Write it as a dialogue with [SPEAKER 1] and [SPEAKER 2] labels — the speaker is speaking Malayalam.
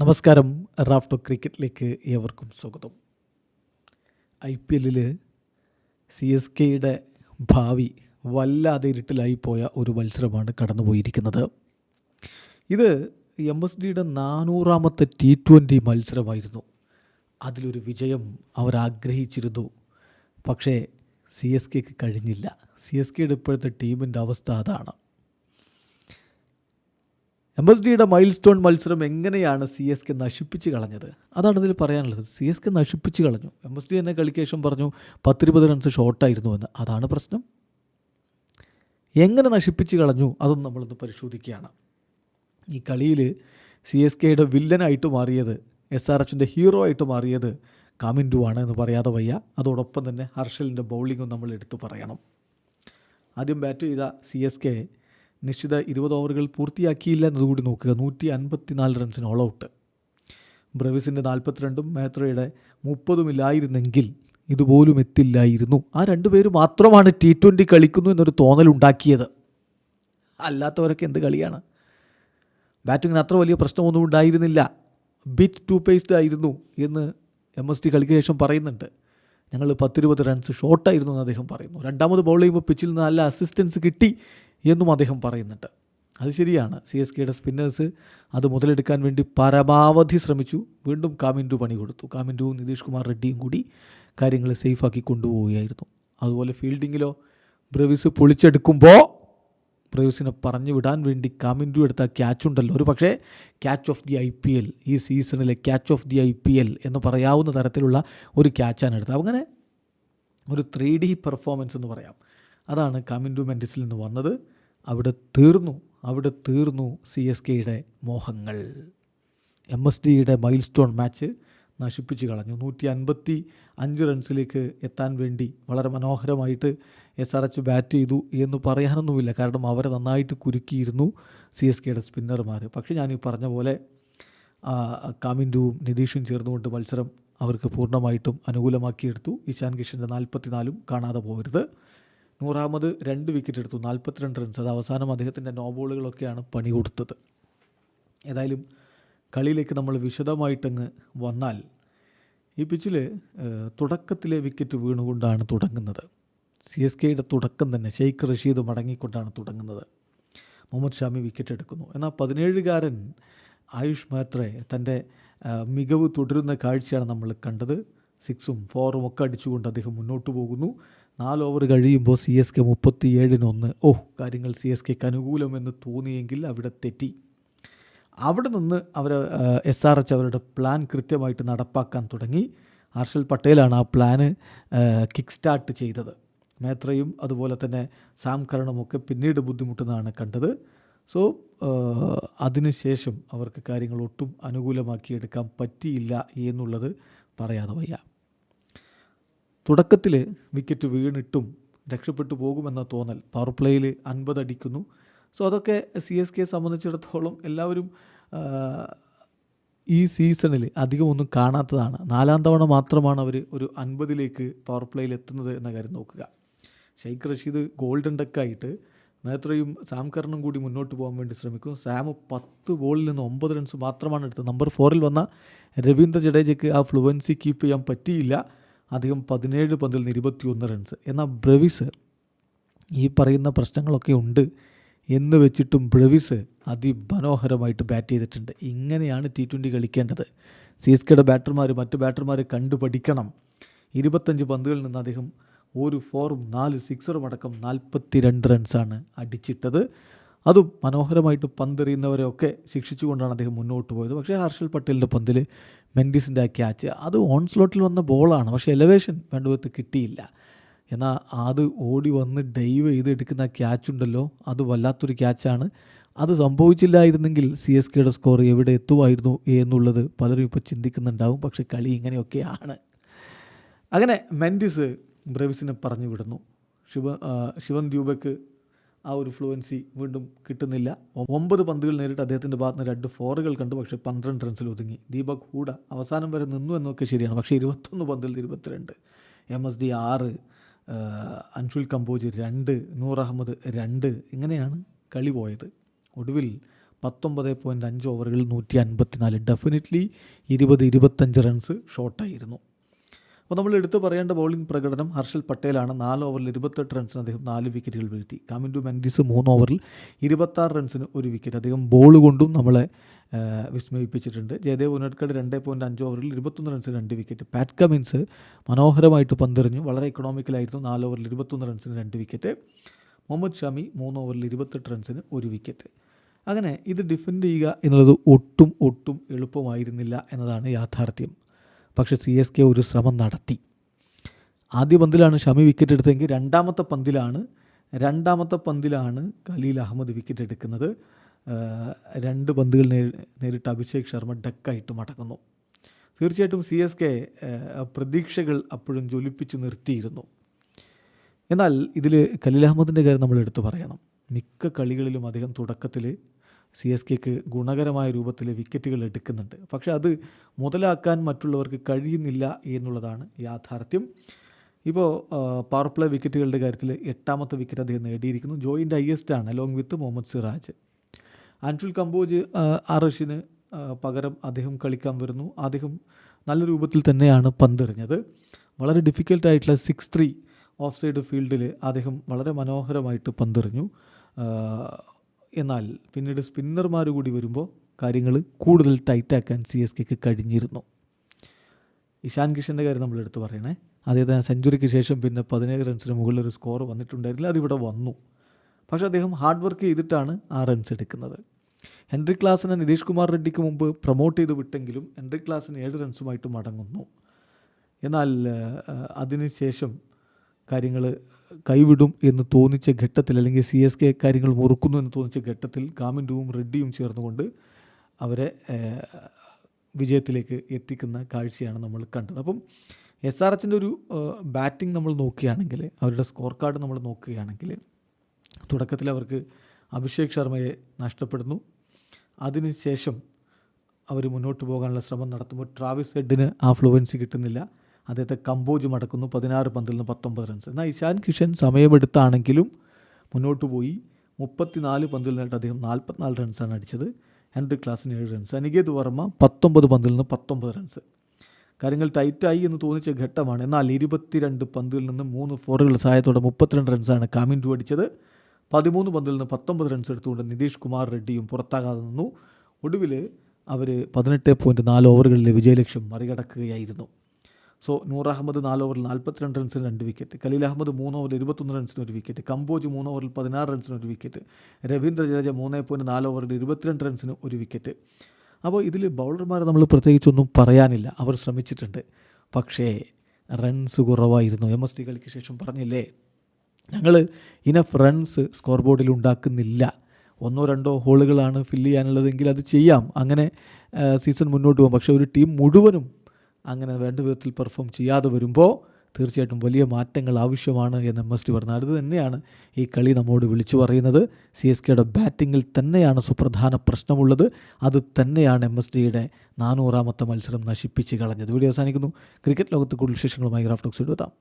[SPEAKER 1] നമസ്കാരം. റാഫ്റ്റോ ക്രിക്കറ്റിലേക്ക് ഏവർക്കും സ്വാഗതം. ഐ പി എല്ലിൽ സി എസ് കെയുടെ ഭാവി വല്ലാതെ ഇരുട്ടിലായി പോയ ഒരു മത്സരമാണ് കടന്നുപോയിരിക്കുന്നത്. ഇത് എം എസ് ഡിയുടെ നാനൂറാമത്തെ ടി ട്വന്റി മത്സരമായിരുന്നു. അതിലൊരു വിജയം അവർ ആഗ്രഹിച്ചിരുന്നു. പക്ഷേ സി എസ് കെക്ക് കഴിഞ്ഞില്ല. സി എസ് കെയുടെ ഇപ്പോഴത്തെ ടീമിന്റെ അവസ്ഥ അതാണ്. എം എസ് ഡിയുടെ മൈൽ സ്റ്റോൺ മത്സരം എങ്ങനെയാണ് സി എസ് കെ നശിപ്പിച്ച് കളഞ്ഞത്? അതാണ് ഇതിൽ പറയാനുള്ളത്. സി എസ് കെ നശിപ്പിച്ച് കളഞ്ഞു. എം എസ് ഡി തന്നെ കളിക്ക് ശേഷം പറഞ്ഞു പത്തിരുപത് റൺസ് ഷോർട്ടായിരുന്നു എന്ന്. അതാണ് പ്രശ്നം. എങ്ങനെ നശിപ്പിച്ച് കളഞ്ഞു? അതൊന്നും നമ്മളൊന്ന് പരിശോധിക്കുകയാണ്. ഈ കളിയിൽ സി എസ് കെയുടെ വില്ലനായിട്ട് മാറിയത് എസ് ആർ എച്ചിന്റെ ഹീറോ ആയിട്ട് മാറിയത് കാമിൻഡു ആണ് എന്ന് പറയാതെ വയ്യ. അതോടൊപ്പം തന്നെ ഹർഷലിന്റെ ബൗളിങ്ങും നമ്മൾ എടുത്തു പറയണം. ആദ്യം ബാറ്റ് ചെയ്ത സി എസ് കെ നിശ്ചിത ഇരുപത് ഓവറുകൾ പൂർത്തിയാക്കിയില്ല എന്നതുകൂടി നോക്കുക. നൂറ്റി അൻപത്തിനാല് റൺസിന് ഓൾ ഔട്ട് ബ്രവിസിന്റെ നാൽപ്പത്തിരണ്ടും മേത്രയുടെ മുപ്പതുമില്ലായിരുന്നെങ്കിൽ ഇതുപോലും എത്തില്ലായിരുന്നു. ആ രണ്ടുപേര് മാത്രമാണ് ടി ട്വന്റി കളിക്കുന്നു എന്നൊരു തോന്നലുണ്ടാക്കിയത്. അല്ലാത്തവരൊക്കെ എന്ത് കളിയാണ്? ബാറ്റിങ്ങിന് അത്ര വലിയ പ്രശ്നമൊന്നും ഉണ്ടായിരുന്നില്ല. ബിറ്റ് ടു പേസ്ഡ് ആയിരുന്നു എന്ന് എം എസ് ടി കളിക്ക് ശേഷം പറയുന്നുണ്ട്. ഞങ്ങൾ പത്തിരുപത് റൺസ് ഷോർട്ടായിരുന്നു എന്ന് അദ്ദേഹം പറയുന്നു. രണ്ടാമത് ബോൾ ചെയ്യുമ്പോൾ പിച്ചിൽ നിന്ന് നല്ല അസിസ്റ്റൻസ് കിട്ടി. എന്നും അദ്ദേഹം പറയുന്നുണ്ട്. അത് ശരിയാണ്. സി എസ് കെയുടെ സ്പിന്നേഴ്സ് അത് മുതലെടുക്കാൻ വേണ്ടി പരമാവധി ശ്രമിച്ചു. വീണ്ടും കാമിൻഡു പണി കൊടുത്തു. കാമിൻഡുവും നിതീഷ് കുമാർ റെഡ്ഡിയും കൂടി കാര്യങ്ങൾ സേഫാക്കി കൊണ്ടുപോവുകയായിരുന്നു. അതുപോലെ ഫീൽഡിങ്ങിലോ ബ്രവിസ് പൊളിച്ചെടുക്കുമ്പോൾ ബ്രവിസിനെ പറഞ്ഞു വിടാൻ വേണ്ടി കാമിൻഡു എടുത്ത ക്യാച്ച് ഉണ്ടല്ലോ. ഒരു പക്ഷേ catch of the I P L ഈ സീസണിലെ catch of the I P L എന്ന് പറയാവുന്ന തരത്തിലുള്ള ഒരു ക്യാച്ചാണ് എടുത്തത്. അങ്ങനെ ഒരു ത്രീ ഡി പെർഫോമൻസ് എന്ന് പറയാം. അതാണ് കാമിൻഡു മെൻഡിസിൽ നിന്ന് വന്നത്. അവിടെ തീർന്നു. അവിടെ തീർന്നു സി എസ് കെയുടെ മോഹങ്ങൾ. എം എസ് ഡിയുടെ മൈൽ സ്റ്റോൺ മാച്ച് നശിപ്പിച്ച് കളഞ്ഞു. നൂറ്റി അൻപത്തി അഞ്ച് റൺസിലേക്ക് എത്താൻ വേണ്ടി വളരെ മനോഹരമായിട്ട് എസ് ആർ എച്ച് ബാറ്റ് ചെയ്തു എന്ന് പറയാനൊന്നുമില്ല. കാരണം അവരെ നന്നായിട്ട് കുരുക്കിയിരുന്നു സി എസ് കെയുടെ സ്പിന്നർമാർ പക്ഷേ ഞാൻ ഈ പറഞ്ഞ പോലെ കാമിൻഡുവും നിതീഷും ചേർന്നുകൊണ്ട് മത്സരം അവർക്ക് പൂർണമായിട്ടും അനുകൂലമാക്കിയെടുത്തു. ഇഷാൻ കിഷന്റെ നാൽപ്പത്തിനാലും കാണാതെ പോകരുത്. നൂറാമത് രണ്ട് വിക്കറ്റ് എടുത്തു. നാൽപ്പത്തിരണ്ട് റൺസ് അത് അവസാനം അദ്ദേഹത്തിന്റെ നോ ബോളുകളൊക്കെയാണ് പണി കൊടുത്തത്. ഏതായാലും കളിയിലേക്ക് നമ്മൾ വിശദമായിട്ടങ്ങ് വന്നാൽ ഈ പിച്ചിൽ തുടക്കത്തിലെ വിക്കറ്റ് വീണുകൊണ്ടാണ് തുടങ്ങുന്നത്. സി എസ് കെയുടെ തുടക്കം തന്നെ ഷെയ്ഖ് റഷീദ് മടങ്ങിക്കൊണ്ടാണ് തുടങ്ങുന്നത്. മുഹമ്മദ് ഷാമി വിക്കറ്റ് എടുക്കുന്നു. എന്നാൽ പതിനേഴുകാരൻ ആയുഷ് മാത്രേ തന്റെ മികവ് തുടരുന്ന കാഴ്ചയാണ് നമ്മൾ കണ്ടത്. സിക്സും ഫോറും ഒക്കെ അടിച്ചുകൊണ്ട് അദ്ദേഹം മുന്നോട്ട് പോകുന്നു. നാല് ഓവർ കഴിയുമ്പോൾ സി എസ് കെ മുപ്പത്തി ഏഴിനൊന്ന് ഓ കാര്യങ്ങൾ സി എസ് കെക്ക് അനുകൂലമെന്ന് തോന്നിയെങ്കിൽ അവിടെ തെറ്റി. അവിടെ നിന്ന് അവർ എസ് ആർ എച്ച് അവരുടെ പ്ലാൻ കൃത്യമായിട്ട് നടപ്പാക്കാൻ തുടങ്ങി. ഹർഷൽ പട്ടേലാണ് ആ പ്ലാന് കിക്ക് സ്റ്റാർട്ട് ചെയ്തത്. മേത്രയും അതുപോലെ തന്നെ സാം കരണമൊക്കെ പിന്നീട് ബുദ്ധിമുട്ടുന്നതാണ് കണ്ടത്. സോ അതിനുശേഷം അവർക്ക് കാര്യങ്ങൾ ഒട്ടും അനുകൂലമാക്കിയെടുക്കാൻ പറ്റിയില്ല എന്നുള്ളത് പറയാതെ വയ്യ. തുടക്കത്തിൽ വിക്കറ്റ് വീണിട്ടും രക്ഷപ്പെട്ടു പോകുമെന്ന തോന്നൽ പവർ പ്ലേയിൽ അടിക്കുന്നു. സോ അതൊക്കെ സി എസ് കെയെ സംബന്ധിച്ചിടത്തോളം എല്ലാവരും ഈ സീസണിൽ അധികം ഒന്നും കാണാത്തതാണ്. നാലാം തവണ മാത്രമാണ് അവർ ഒരു അൻപതിലേക്ക് പവർ പ്ലേയിൽ എത്തുന്നത് എന്ന കാര്യം നോക്കുക. ഷെയ്ഖ് റഷീദ് ഗോൾഡൻ ഡക്കായിട്ട് നേത്രയും സാം കർണും കൂടി മുന്നോട്ട് പോകാൻ വേണ്ടി ശ്രമിക്കും സാം പത്ത് ബോളിൽ നിന്ന് ഒമ്പത് റൺസ് മാത്രമാണ് എടുത്തത്. നമ്പർ ഫോറിൽ വന്ന രവീന്ദ്ര ജഡേജയ്ക്ക് ആ ഫ്ലുവൻസി കീപ്പ് ചെയ്യാൻ പറ്റിയില്ല. അദ്ദേഹം പതിനേഴ് പന്തിൽ നിന്ന് ഇരുപത്തിയൊന്ന് റൺസ് എന്നാൽ ബ്രവിസ് ഈ പറയുന്ന പ്രശ്നങ്ങളൊക്കെ ഉണ്ട് എന്ന് വെച്ചിട്ടും ബ്രവിസ് അതിമനോഹരമായിട്ട് ബാറ്റ് ചെയ്തിട്ടുണ്ട്. ഇങ്ങനെയാണ് ടി ട്വന്റി കളിക്കേണ്ടത്. സി എസ് കെയുടെ ബാറ്റർമാർ മറ്റ് ബാറ്റർമാർ കണ്ടു പഠിക്കണം ഇരുപത്തഞ്ച് പന്തുകളിൽ നിന്ന് അദ്ദേഹം ഒരു ഫോറും നാല് സിക്സറും അടക്കം നാൽപ്പത്തി രണ്ട് റൺസാണ് അടിച്ചിട്ടത്. അതും മനോഹരമായിട്ട് പന്തെറിയുന്നവരെയൊക്കെ ശിക്ഷിച്ചുകൊണ്ടാണ് അദ്ദേഹം മുന്നോട്ട് പോയത്. പക്ഷേ ഹർഷൽ പട്ടേലിന്റെ പന്തിൽ മെൻഡിസിന്റെ ആ ക്യാച്ച് അത് ഓൺ സ്ലോട്ടിൽ വന്ന ബോളാണ്. പക്ഷേ എലവേഷൻ വേണ്ടവിധത്ത് കിട്ടിയില്ല. എന്നാൽ അത് ഓടി വന്ന് ഡൈവ് ചെയ്ത് എടുക്കുന്ന ക്യാച്ച് ഉണ്ടല്ലോ അത് വല്ലാത്തൊരു ക്യാച്ചാണ്. അത് സംഭവിച്ചില്ലായിരുന്നെങ്കിൽ സി എസ് കെയുടെ സ്കോർ എവിടെ എത്തുമായിരുന്നു എന്നുള്ളത് പലരും ഇപ്പോൾ ചിന്തിക്കുന്നുണ്ടാവും. പക്ഷേ കളി ഇങ്ങനെയൊക്കെയാണ്. അങ്ങനെ മെൻഡിസ് ബ്രവിസിനെ പറഞ്ഞു വിടുന്നു. ശിവ ശിവൻ ദ്യൂബക്ക് ആ ഒരു ഫ്ലുവൻസി വീണ്ടും കിട്ടുന്നില്ല. ഒമ്പത് പന്തുകൾ നേരിട്ട് അദ്ദേഹത്തിന്റെ ഭാഗത്ത് നിന്ന് രണ്ട് ഫോറുകൾ കണ്ടു. പക്ഷേ പന്ത്രണ്ട് റൺസിൽ ഒതുങ്ങി. ദീപക് ഹൂഡ അവസാനം വരെ നിന്നു എന്നൊക്കെ ശരിയാണ്. പക്ഷേ ഇരുപത്തൊന്ന് പന്തിൽ ഇരുപത്തിരണ്ട്. എം എസ് ഡി ആറ് അൻഷുൽ കമ്പോജ് രണ്ട് നൂർ അഹമ്മദ് രണ്ട്. ഇങ്ങനെയാണ് കളി പോയത്. ഒടുവിൽ പത്തൊമ്പത് പോയിന്റ് അഞ്ച് ഓവറുകളിൽ നൂറ്റി അൻപത്തിനാല്. ഡെഫിനറ്റ്ലി ഇരുപത് ഇരുപത്തഞ്ച് റൺസ് ഷോർട്ടായിരുന്നു അപ്പോൾ നമ്മൾ എടുത്തു പറയേണ്ട ബൗളിംഗ് പ്രകടനം ഹർഷൽ പട്ടേലാണ്. നാല് ഓവറിൽ ഇരുപത്തെട്ട് റൺസിന് അദ്ദേഹം നാല് വിക്കറ്റുകൾ വീഴ്ത്തി. കാമിൻഡു മെൻഡിസ് മൂന്ന് ഓവറിൽ ഇരുപത്താറ് റൺസിന് ഒരു വിക്കറ്റ് അദ്ദേഹം ബോൾ കൊണ്ടും നമ്മളെ വിസ്മയിപ്പിച്ചിട്ടുണ്ട്. ജയദേവ് ഉനഡ്കഡ് രണ്ട് പോയിന്റ് അഞ്ച് ഓവറിൽ ഇരുപത്തൊന്ന് റൺസിന് രണ്ട് വിക്കറ്റ് പാറ്റ് കമിൻസ് മനോഹരമായിട്ട് പന്തെറിഞ്ഞു. വളരെ ഇക്കണോമിക്കലായിരുന്നു നാല് ഓവറിൽ ഇരുപത്തൊന്ന് റൺസിന് രണ്ട് വിക്കറ്റ് മുഹമ്മദ് ഷമി മൂന്ന് ഓവറിൽ ഇരുപത്തെട്ട് റൺസിന് ഒരു വിക്കറ്റ് അങ്ങനെ ഇത് ഡിഫെൻഡ് ചെയ്യുക എന്നുള്ളത് ഒട്ടും ഒട്ടും എളുപ്പമായിരുന്നില്ല എന്നതാണ് യാഥാർത്ഥ്യം. പക്ഷേ സി എസ് കെ ഒരു ശ്രമം നടത്തി. ആദ്യ പന്തിലാണ് ഷമി വിക്കറ്റ് എടുത്തതെങ്കിൽ രണ്ടാമത്തെ പന്തിലാണ് രണ്ടാമത്തെ പന്തിലാണ് ഖലീൽ അഹമ്മദ് വിക്കറ്റ് എടുക്കുന്നത്. രണ്ട് പന്തുകൾ നേരിട്ട് അഭിഷേക് ശർമ്മ ഡക്കായിട്ട് മടങ്ങുന്നു. തീർച്ചയായിട്ടും സി എസ് കെ പ്രതീക്ഷകൾ അപ്പോഴും ജ്വലിപ്പിച്ച് നിർത്തിയിരുന്നു. എന്നാൽ ഇതിൽ ഖലീൽ അഹമ്മദിന്റെ കാര്യം നമ്മൾ എടുത്തു പറയണം. മിക്ക കളികളിലും അദ്ദേഹം തുടക്കത്തിൽ സി എസ് കെക്ക് ഗുണകരമായ രൂപത്തിൽ വിക്കറ്റുകൾ എടുക്കുന്നുണ്ട്. പക്ഷെ അത് മുതലാക്കാൻ മറ്റുള്ളവർക്ക് കഴിയുന്നില്ല എന്നുള്ളതാണ് യാഥാർത്ഥ്യം. ഇപ്പോൾ പവർ പ്ലേ വിക്കറ്റുകളുടെ കാര്യത്തിൽ എട്ടാമത്തെ വിക്കറ്റ് അദ്ദേഹം നേടിയിരിക്കുന്നു. ജോയിന്റെ ഹയസ്റ്റ് ആണ് അലോങ് വിത്ത് മുഹമ്മദ് സിറാജ്. അൻഷുൽ കമ്പോജ് അറഷിന് പകരം അദ്ദേഹം കളിക്കാൻ വരുന്നു. അദ്ദേഹം നല്ല രൂപത്തിൽ തന്നെയാണ് പന്തെറിഞ്ഞത്. വളരെ ഡിഫിക്കൽട്ടായിട്ടുള്ള സിക്സ് ത്രീ ഓഫ് സൈഡ് ഫീൽഡിൽ അദ്ദേഹം വളരെ മനോഹരമായിട്ട് പന്തെറിഞ്ഞു. എന്നാൽ പിന്നീട് സ്പിന്നർമാർ കൂടി വരുമ്പോൾ കാര്യങ്ങൾ കൂടുതൽ ടൈറ്റാക്കാൻ സി എസ് കെക്ക് കഴിഞ്ഞിരുന്നു. ഇഷാൻ കിഷന്റെ കാര്യം നമ്മൾ എടുത്തു പറയണേ. അദ്ദേഹത്തിന് സെഞ്ചുറിക്ക് ശേഷം പിന്നെ പതിനേഴ് റൺസിന് മുകളിൽ ഒരു സ്കോർ വന്നിട്ടുണ്ടായിരുന്നില്ല അതിവിടെ വന്നു. പക്ഷേ അദ്ദേഹം ഹാർഡ് വർക്ക് ചെയ്തിട്ടാണ് ആ റൺസ് എടുക്കുന്നത്. ഹെൻറി ക്ലാസിനെ നിതീഷ് കുമാർ റെഡ്ഡിക്ക് മുമ്പ് പ്രൊമോട്ട് ചെയ്ത് വിട്ടെങ്കിലും ഹെൻറി ക്ലാസിന് ഏഴ് റൺസുമായിട്ട് മടങ്ങുന്നു. എന്നാൽ അതിന് ശേഷം കാര്യങ്ങൾ കൈവിടും എന്ന് തോന്നിച്ച ഘട്ടത്തിൽ അല്ലെങ്കിൽ സി എസ് കെ കാര്യങ്ങൾ മുറുക്കുന്നു എന്ന് തോന്നിച്ച ഘട്ടത്തിൽ കാമിൻഡുവും റെഡ്ഡിയും ചേർന്നുകൊണ്ട് അവരെ വിജയത്തിലേക്ക് എത്തിക്കുന്ന കാഴ്ചയാണ് നമ്മൾ കണ്ടത്. അപ്പം എസ് ആർ എച്ചിന്റെ ഒരു ബാറ്റിംഗ് നമ്മൾ നോക്കുകയാണെങ്കിൽ അവരുടെ സ്കോർ കാർഡ് നമ്മൾ നോക്കുകയാണെങ്കിൽ തുടക്കത്തിൽ അവർക്ക് അഭിഷേക് ശർമ്മയെ നഷ്ടപ്പെടുന്നു. അതിനുശേഷം അവർ മുന്നോട്ട് പോകാനുള്ള ശ്രമം നടത്തുമ്പോൾ ട്രാവിസ് ഹെഡിന് ആ ഫ്ലുവൻസി കിട്ടുന്നില്ല. അദ്ദേഹത്തെ കമ്പോജ് മടക്കുന്നു പതിനാറ് പന്തിൽ നിന്ന് പത്തൊമ്പത് റൺസ് എന്നാൽ ഇഷാൻ കിഷൻ സമയമെടുത്താണെങ്കിലും മുന്നോട്ട് പോയി മുപ്പത്തിനാല് പന്തിൽ നിന്നിട്ട് അദ്ദേഹം നാൽപ്പത്തിനാല് റൺസാണ് അടിച്ചത്. ഹെൻറി ക്ലാസിന് ഏഴ് റൺസ് അനികേത് വർമ്മ പത്തൊമ്പത് പന്തിൽ നിന്ന് പത്തൊമ്പത് റൺസ് കാര്യങ്ങൾ ടൈറ്റായി എന്ന് തോന്നിച്ച ഘട്ടമാണ്. എന്നാൽ ഇരുപത്തിരണ്ട് പന്തിൽ നിന്ന് മൂന്ന് ഫോറുകൾ സഹായത്തോടെ മുപ്പത്തിരണ്ട് റൺസാണ് കാമിൻഡു അടിച്ചത്. പതിമൂന്ന് പന്തിൽ നിന്ന് പത്തൊമ്പത് റൺസ് എടുത്തുകൊണ്ട് നിതീഷ് കുമാർ റെഡ്ഡിയും പുറത്താകാതെ നിന്നു. ഒടുവിൽ അവർ പതിനെട്ട് പോയിന്റ് നാല് ഓവറുകളിലെ വിജയലക്ഷ്യം മറികടക്കുകയായിരുന്നു. സോ നൂർ അഹമ്മദ് നാല് ഓവറിൽ നാൽപ്പത്തിരണ്ട് റൺസിന് രണ്ട് വിക്കറ്റ് ഖലീൽ അഹമ്മദ് മൂന്ന് ഓവറിൽ ഇരുപത്തൊന്ന് റൺസിന് ഒരു വിക്കറ്റ് കമ്പോജ് മൂന്ന് ഓവറിൽ പതിനാറ് റൺസിന് ഒരു വിക്കറ്റ് രവീന്ദ്ര ജഡേജ മൂന്ന് പോയിന്റ് നാല് ഓവറിൽ ഇരുപത്തിരണ്ട് റൺസിന് ഒരു വിക്കറ്റ് അപ്പോൾ ഇതിൽ ബൗളർമാരെ നമ്മൾ പ്രത്യേകിച്ചൊന്നും പറയാനില്ല. അവർ ശ്രമിച്ചിട്ടുണ്ട്. പക്ഷേ റൺസ് കുറവായിരുന്നു. എം എസ് ഡി കളിക്ക് ശേഷം പറഞ്ഞില്ലേ? ഞങ്ങൾ ഇനഫ് റൺസ് സ്കോർ ബോർഡിൽ ഉണ്ടാക്കുന്നില്ല. ഒന്നോ രണ്ടോ ഹോളുകളാണ് ഫില്ല് ചെയ്യാനുള്ളതെങ്കിൽ അത് ചെയ്യാം. അങ്ങനെ സീസൺ മുന്നോട്ട് പോകും. പക്ഷേ ഒരു ടീം മുഴുവനും അങ്ങനെ വേണ്ട വിധത്തിൽ പെർഫോം ചെയ്യാതെ വരുമ്പോൾ തീർച്ചയായിട്ടും വലിയ മാറ്റങ്ങൾ ആവശ്യമാണ് എന്ന് എം എസ് ടി പറഞ്ഞാൽ അത് തന്നെയാണ് ഈ കളി നമ്മോട് വിളിച്ചു പറയുന്നത്. സി എസ് കെയുടെ ബാറ്റിങ്ങിൽ തന്നെയാണ് സുപ്രധാന പ്രശ്നമുള്ളത്. അത് തന്നെയാണ് എം എസ് ടിയുടെ നാനൂറാമത്തെ മത്സരം നശിപ്പിച്ച് കളഞ്ഞത്. വീഡിയോ അവസാനിക്കുന്നു. ക്രിക്കറ്റ് ലോകത്ത് കൂടുതൽ വിശേഷങ്ങളുമായി ഗ്രാഫ്റ്റോക്സ് എഴുതാം